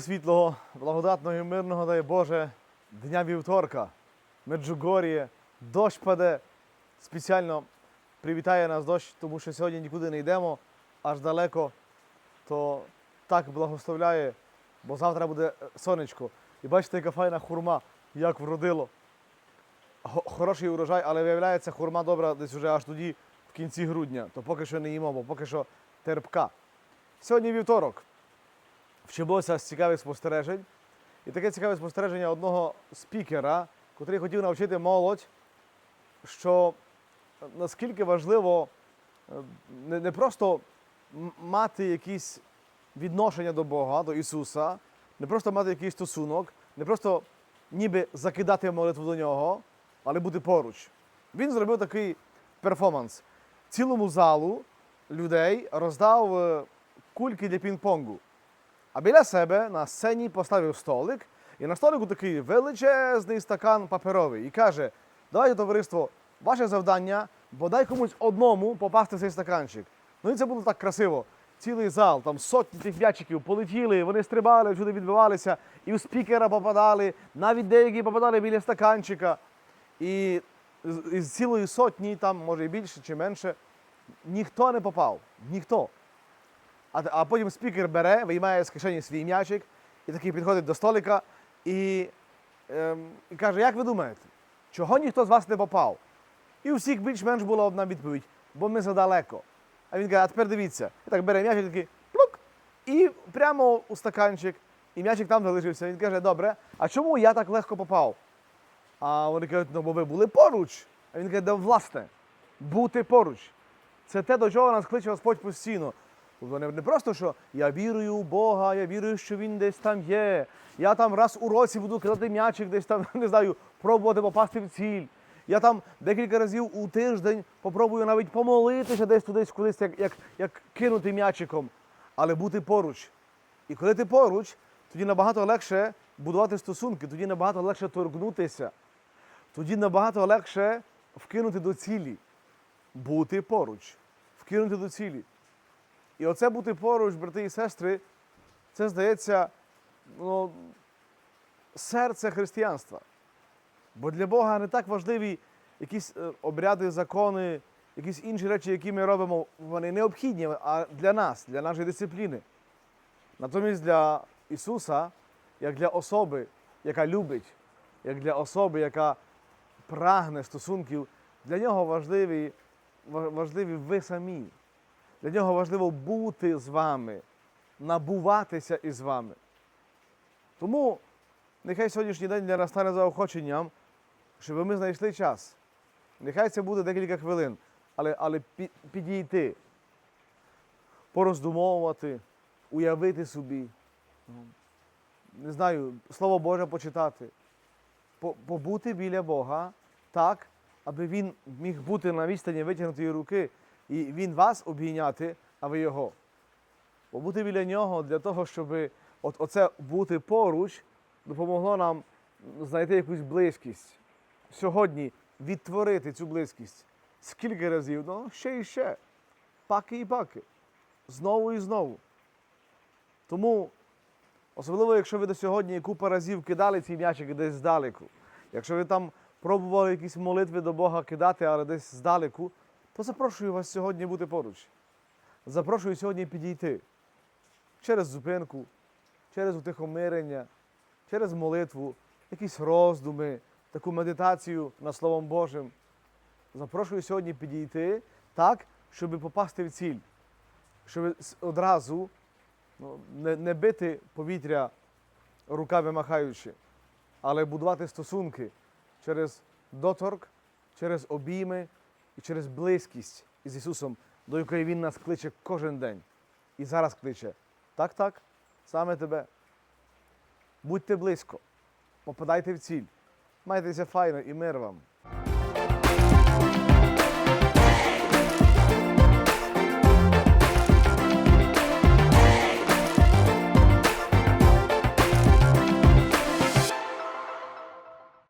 Світлого, благодатного і мирного, дай Боже, дня вівторка, Меджугор'є, дощ паде. Спеціально привітає нас дощ, тому що сьогодні нікуди не йдемо аж далеко, то так благословляє, бо завтра буде е, сонечко. І бачите, яка файна хурма, як вродило. Хороший урожай, але виявляється, хурма добра десь вже аж тоді, в кінці грудня, то поки що не їмо, бо поки що терпка. Сьогодні вівторок вчимося з цікавих спостережень. І таке цікаве спостереження одного спікера, котрий хотів навчити молодь, що наскільки важливо е, не, не просто мати якісь відношення до Бога, до Ісуса, не просто мати якийсь стосунок, не просто ніби закидати молитву до нього, але бути поруч. Він зробив такий перформанс. Цілому залу людей роздав е, кульки для пінг-понгу. А біля себе на сцені поставив столик, і на столику такий величезний стакан паперовий. І каже: давайте, товариство, ваше завдання, бодай комусь одному попасти в цей стаканчик. Ну і це було так красиво. Цілий зал, там сотні тих м'ячиків полетіли, вони стрибали, всюди відбивалися, і у спікера попадали, навіть деякі попадали біля стаканчика. І з- цілої сотні, там може і більше чи менше, ніхто не попав. Ніхто. А, а потім спікер бере, виймає з кишені свій м'ячик і такий підходить до столика і, ем, і каже: Як ви думаєте, чого ніхто з вас не попав? І у всіх більш-менш була одна відповідь, бо ми задалеко. А він каже, а тепер дивіться. І так бере м'ячик такий плук, і прямо у стаканчик, і м'ячик там залишився. Він каже, добре, а чому я так легко попав? А вони кажуть, ну бо ви були поруч. А він каже, да власне, бути поруч. Це те, до чого нас кличе Господь постійно. Тобто не, просто, що я вірую в Бога, я вірую, що Він десь там є. Я там раз у році буду кидати м'ячик, десь там, не знаю, пробувати попасти в ціль. Я там декілька разів у тиждень попробую навіть помолитися десь тудись, кудись, як, як, як кинути м'ячиком, але бути поруч. І коли ти поруч, тоді набагато легше будувати стосунки, тоді набагато легше торкнутися, тоді набагато легше вкинути до цілі. Бути поруч, вкинути до цілі. І оце бути поруч, брати і сестри, це здається ну, серце християнства. Бо для Бога не так важливі якісь е, обряди, закони, якісь інші речі, які ми робимо, вони необхідні, а для нас, для нашої дисципліни. Натомість для Ісуса, як для особи, яка любить, як для особи, яка прагне стосунків, для нього важливі, важливі ви самі. Для нього важливо бути з вами, набуватися із вами. Тому нехай сьогоднішній день для нас стане заохоченням, щоб ми знайшли час. Нехай це буде декілька хвилин, але, але підійти, пороздумовувати, уявити собі, не знаю, Слово Боже почитати, побути біля Бога так, аби Він міг бути на відстані витягнутої руки, і Він вас обійняти, а ви його. Побути біля нього для того, щоб от оце бути поруч допомогло нам знайти якусь близькість. Сьогодні відтворити цю близькість. Скільки разів? Ну, ще і ще. Паки і паки. Знову і знову. Тому, особливо, якщо ви до сьогодні купа разів кидали ці м'ячики десь здалеку, якщо ви там пробували якісь молитви до Бога кидати, але десь здалеку, то запрошую вас сьогодні бути поруч. Запрошую сьогодні підійти через зупинку, через утихомирення, через молитву, якісь роздуми, таку медитацію над Словом Божим. Запрошую сьогодні підійти так, щоб попасти в ціль, щоб одразу ну, не, не бити повітря руками махаючи, але будувати стосунки через доторк, через обійми і через близькість із Ісусом, до якої Він нас кличе кожен день. І зараз кличе. Так, так, саме тебе. Будьте близько, попадайте в ціль. Майтеся файно і мир вам.